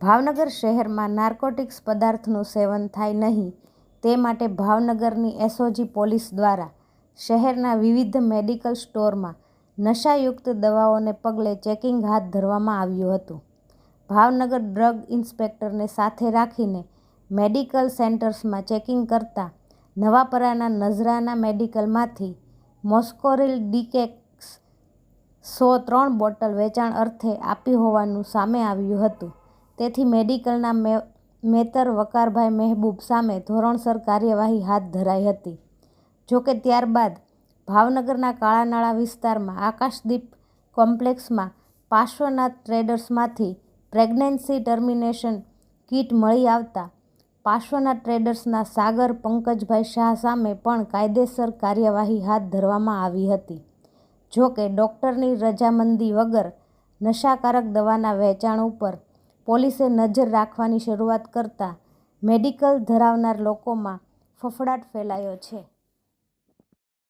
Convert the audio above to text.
ભાવનગર શહેરમાં નાર્કોટિક્સ પદાર્થનું સેવન થાય નહીં, તે માટે ભાવનગરની એસઓજી પોલીસ દ્વારા શહેરના વિવિધ મેડિકલ સ્ટોરમાં નશાયુક્ત દવાઓને પગલે ચેકિંગ હાથ ધરવામાં આવ્યું હતું. ભાવનગર ડ્રગ ઇન્સ્પેક્ટરને સાથે રાખીને મેડિકલ સેન્ટર્સમાં ચેકિંગ કરતા નવાપરાના નજરાના મેડિકલમાંથી મોસ્કોરિલ ડીકેક્સ સો ત્રણ બોટલ વેચાણ અર્થે આપી હોવાનું સામે આવ્યું હતું. તેથી મેડિકલના મેતર વકારભાઈ મહેબૂબ સામે ધોરણસર કાર્યવાહી હાથ ધરાઈ હતી. જોકે ત્યારબાદ ભાવનગરના કાળાનાળા વિસ્તારમાં આકાશદીપ કોમ્પ્લેક્સમાં પાર્શ્વનાથ ટ્રેડર્સમાંથી પ્રેગ્નન્સી ટર્મિનેશન કીટ મળી આવતા પાર્શ્વનાથ ટ્રેડર્સના સાગર પંકજભાઈ શાહ સામે પણ કાયદેસર કાર્યવાહી હાથ ધરવામાં આવી હતી. જોકે ડૉક્ટરની રજામંદી વગર નશાકારક દવાના વેચાણ ઉપર પોલીસે નજર રાખવાની શરૂઆત કરતા મેડિકલ ધરાવનાર લોકોમાં ફફડાટ ફેલાયો છે.